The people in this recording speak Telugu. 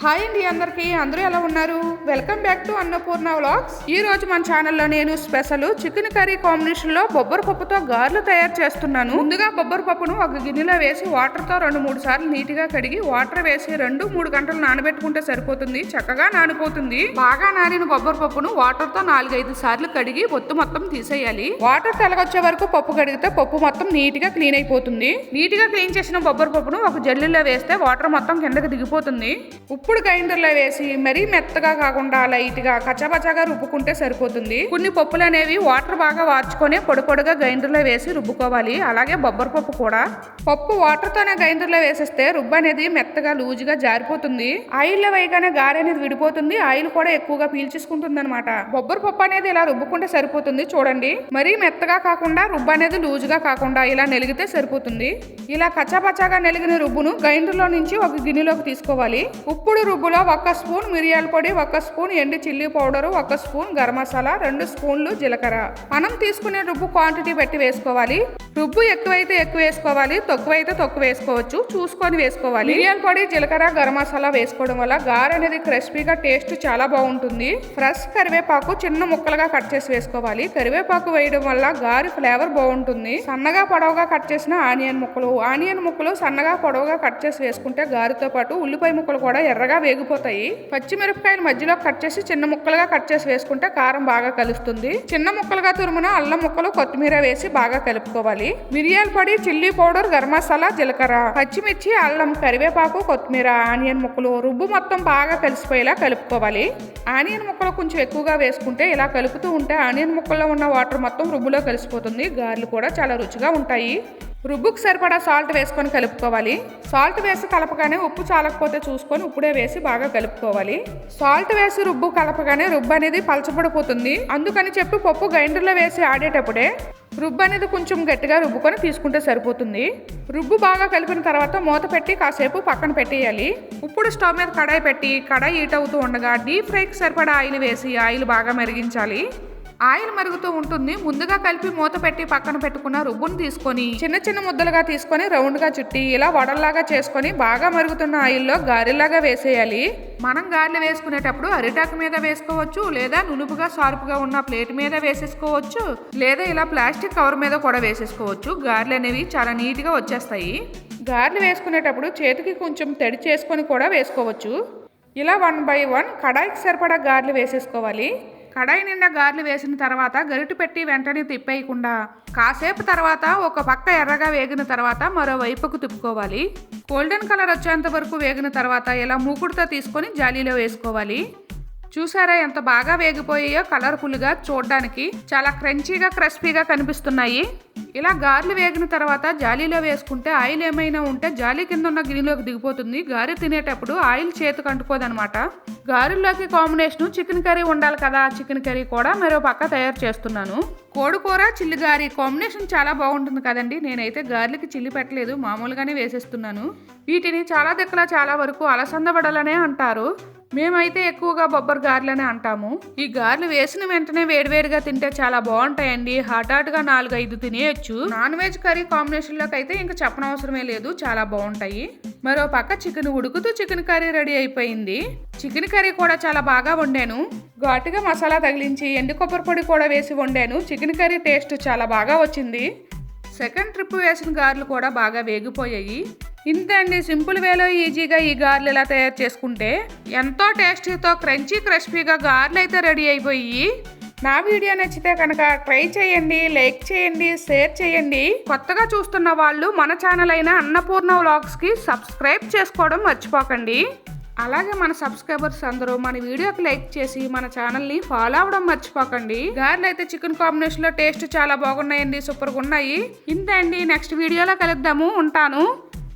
హాయ్ అండి అందరికీ అందరూ ఎలా ఉన్నారు? Welcome back to Annapurna vlogs ఈ రోజు మన ఛానల్లో నేను స్పెషల్ చికెన్ కర్రీ కాంబినేషన్లో బొబ్బరి పప్పుతో గారెలు తయారు చేస్తున్నాను. ముందుగా బొబ్బరి పప్పును ఒక గిన్నెలో వేసి వాటర్తో రెండు మూడు సార్లు నీట్గా కడిగి వాటర్ వేసి రెండు మూడు గంటలు నానబెట్టుకుంటే సరిపోతుంది. చక్కగా నానిపోతుంది. బాగా నానిన బొబ్బరి పప్పును వాటర్తో నాలుగైదు సార్లు కడిగి ఒత్తు మొత్తం తీసేయాలి. వాటర్ తెలగొచ్చే వరకు పప్పు కడిగితే పప్పు మొత్తం నీట్గా క్లీన్ అయిపోతుంది. నీట్గా క్లీన్ చేసిన బొబ్బరి పప్పును ఒక జల్లులో వేస్తే వాటర్ మొత్తం కిందకి దిగిపోతుంది. ఇప్పుడు గ్రైండర్లో వేసి మరీ మెత్తగా కాకుండా లైట్గా గా రుబ్బుకుంటే సరిపోతుంది. కొన్ని పప్పులు అనేవి వాటర్ బాగా వార్చుకొని పొడి పొడిగా గ్రైండర్లో వేసి రుబ్బుకోవాలి. అలాగే బొబ్బరి పప్పు కూడా. పప్పు వాటర్తోనే గ్రైండర్లో వేసేస్తే రుబ్బు అనేది మెత్తగా లూజుగా జారిపోతుంది. ఆయిల్లో వేయగానే గారె అనేది విడిపోతుంది. ఆయిల్ కూడా ఎక్కువగా పీల్చేసుకుంటుంది అనమాట బొబ్బరి పప్పు అనేది ఇలా రుబ్బుకుంటే సరిపోతుంది చూడండి. మరీ మెత్తగా కాకుండా రుబ్బు అనేది లూజుగా కాకుండా ఇలా నెలిగితే సరిపోతుంది. ఇలా కచ్చాపచ్చాగా నెలిగిన రుబ్బును గ్రైండర్లో నుంచి ఒక గిన్నెలోకి తీసుకోవాలి. ఉప్పు ఇప్పుడు రుబ్బులో ఒక స్పూన్ మిరియాల పొడి ఒక స్పూన్ ఎండు చిల్లీ పౌడరు ఒక స్పూన్ గరం మసాలా రెండు స్పూన్లు జీలకర్ర. మనం తీసుకునే రుబ్బు క్వాంటిటీ బట్టి వేసుకోవాలి. రుబ్బు ఎక్కువైతే ఎక్కువ వేసుకోవాలి తక్కువైతే తక్కువ వేసుకోవచ్చు. చూసుకొని వేసుకోవాలి. మిరియాల పొడి జీలకర్ర గరం మసాలా వేసుకోవడం వల్ల గార అనేది క్రిస్పీగా టేస్ట్ చాలా బాగుంటుంది. ఫ్రెష్ కరివేపాకు చిన్న ముక్కలుగా కట్ చేసి వేసుకోవాలి. కరివేపాకు వేయడం వల్ల గారి ఫ్లేవర్ బాగుంటుంది. సన్నగా పొడవుగా కట్ చేసిన ఆనియన్ ముక్కలు. ఆనియన్ ముక్కలు సన్నగా పొడవుగా కట్ చేసి వేసుకుంటే గారితో పాటు ఉల్లిపాయ ముక్కలు కూడా ఎర్ర త్వరగా వేగిపోతాయి. పచ్చిమిరపకాయలు మధ్యలో కట్ చేసి చిన్న ముక్కలుగా కట్ చేసి వేసుకుంటే కారం బాగా కలుస్తుంది. చిన్న ముక్కలుగా తురుమున అల్లం ముక్కలు కొత్తిమీర వేసి బాగా కలుపుకోవాలి. మిరియాల పొడి చిల్లీ పౌడర్ గరం మసాలా జీలకర్ర పచ్చిమిర్చి అల్లం కరివేపాకు కొత్తిమీర ఆనియన్ ముక్కలు రుబ్బు మొత్తం బాగా కలిసిపోయేలా కలుపుకోవాలి. ఆనియన్ ముక్కలు కొంచెం ఎక్కువగా వేసుకుంటే ఇలా కలుపుతూ ఉంటే ఆనియన్ ముక్కల్లో ఉన్న వాటర్ మొత్తం రుబ్బులో కలిసిపోతుంది. గారెలు కూడా చాలా రుచిగా ఉంటాయి. రుబ్బుకు సరిపడా సాల్ట్ వేసుకొని కలుపుకోవాలి. సాల్ట్ వేసి కలపగానే ఉప్పు చాలకపోతే చూసుకొని ఉప్పుడే వేసి బాగా కలుపుకోవాలి. సాల్ట్ వేసి రుబ్బు కలపగానే రుబ్బు అనేది పలచబడిపోతుంది. అందుకని చెప్పి పప్పు గ్రైండర్లో వేసి ఆడేటప్పుడే రుబ్బు అనేది కొంచెం గట్టిగా రుబ్బుకొని తీసుకుంటే సరిపోతుంది. రుబ్బు బాగా కలిపిన తర్వాత మూత పెట్టి కాసేపు పక్కన పెట్టేయాలి. ఇప్పుడు స్టవ్ మీద కడాయి పెట్టి కడాయి హీట్ అవుతూ ఉండగా డీప్ ఫ్రైకి సరిపడా ఆయిల్ వేసి ఆయిల్ బాగా మెరిగించాలి. ఆయిల్ మరుగుతూ ఉంటుంది. ముందుగా కలిపి మూత పెట్టి పక్కన పెట్టుకున్న రుబ్బును తీసుకొని చిన్న చిన్న ముద్దలుగా తీసుకొని రౌండ్గా చుట్టి ఇలా వడల్లాగా చేసుకొని బాగా మరుగుతున్న ఆయిల్లో గారెలాగా వేసేయాలి. మనం గారెలు వేసుకునేటప్పుడు అరిటాకు మీద వేసుకోవచ్చు లేదా నునుపుగా షార్ప్గా ఉన్న ప్లేట్ మీద వేసేసుకోవచ్చు లేదా ఇలా ప్లాస్టిక్ కవర్ మీద కూడా వేసేసుకోవచ్చు. గారెలు అనేవి చాలా నీట్గా వచ్చేస్తాయి. గారెలు వేసుకునేటప్పుడు చేతికి కొంచెం తడి చేసుకొని కూడా వేసుకోవచ్చు. ఇలా వన్ బై వన్ కడాయికి సరిపడా గారెలు వేసేసుకోవాలి. కడాయి నిండా గారెలు వేసిన తర్వాత గరిటె పెట్టి వెంటనే తిప్పేయకుండా కాసేపు తర్వాత ఒక పక్క ఎర్రగా వేగిన తర్వాత మరోవైపుకు తిప్పుకోవాలి. గోల్డెన్ కలర్ వచ్చేంత వరకు వేగిన తర్వాత ఇలా మూకుడుతో తీసుకొని జాలీలో వేసుకోవాలి. చూసారా ఎంత బాగా వేగిపోయాయో కలర్ఫుల్గా చూడడానికి. చాలా క్రంచీగా క్రస్పీగా కనిపిస్తున్నాయి. ఇలా గారెలు వేగిన తర్వాత జాలీలో వేసుకుంటే ఆయిల్ ఏమైనా ఉంటే జాలీ కింద ఉన్న గిన్నెలోకి దిగిపోతుంది. గారె తినేటప్పుడు ఆయిల్ చేతికి అంటుకోదనమాట గారెల్లోకి కాంబినేషన్ చికెన్ కర్రీ ఉండాలి కదా చికెన్ కర్రీ కూడా మరో పక్క తయారు చేస్తున్నాను. కోడికూర చిల్లి గారి కాంబినేషన్ చాలా బాగుంటుంది కదండి. నేనైతే గారెలకి చిల్లి పెట్టలేదు మామూలుగానే వేసేస్తున్నాను. వీటిని చాలా దిక్కులా చాలా వరకు అలసంద వడలనే అంటారు. మేమైతే ఎక్కువగా బొబ్బర్ గారెలనే అంటాము. ఈ గారెలు వేసిన వెంటనే వేడివేడిగా తింటే చాలా బాగుంటాయండి. హఠాట్గా నాలుగు ఐదు తినేయచ్చు. నాన్ వెజ్ కర్రీ కాంబినేషన్లోకి అయితే ఇంకా చెప్పనవసరమే లేదు. చాలా బాగుంటాయి. మరో పక్క చికెన్ ఉడుకుతూ చికెన్ కర్రీ రెడీ అయిపోయింది. చికెన్ కర్రీ కూడా చాలా బాగా వండాను. ఘాటుగా మసాలా తగిలించి ఎండు కొబ్బరి పొడి కూడా వేసి వండాను. చికెన్ కర్రీ టేస్ట్ చాలా బాగా వచ్చింది. సెకండ్ ట్రిప్ వేసిన గారెలు కూడా బాగా వేగిపోయాయి. ఇంతే అండి సింపుల్ వేలో ఈజీగా ఈ గారెలు ఇలా తయారు చేసుకుంటే ఎంతో టేస్టీతో క్రంచీ క్రిస్పీగా గారెలు అయితే రెడీ అయిపోయి నా వీడియో నచ్చితే కనుక ట్రై చేయండి లైక్ చేయండి షేర్ చేయండి. కొత్తగా చూస్తున్న వాళ్ళు మన ఛానల్ అయిన అన్నపూర్ణ వ్లాగ్స్కి సబ్స్క్రైబ్ చేసుకోవడం మర్చిపోకండి. అలాగే మన సబ్స్క్రైబర్స్ అందరూ మన వీడియోకి లైక్ చేసి మన ఛానల్ని ఫాలో అవ్వడం మర్చిపోకండి. గారెలు అయితే చికెన్ కాంబినేషన్లో టేస్ట్ చాలా బాగున్నాయండి సూపర్గా ఉన్నాయి. ఇంతే అండి నెక్స్ట్ వీడియోలో కలుద్దాము ఉంటాను.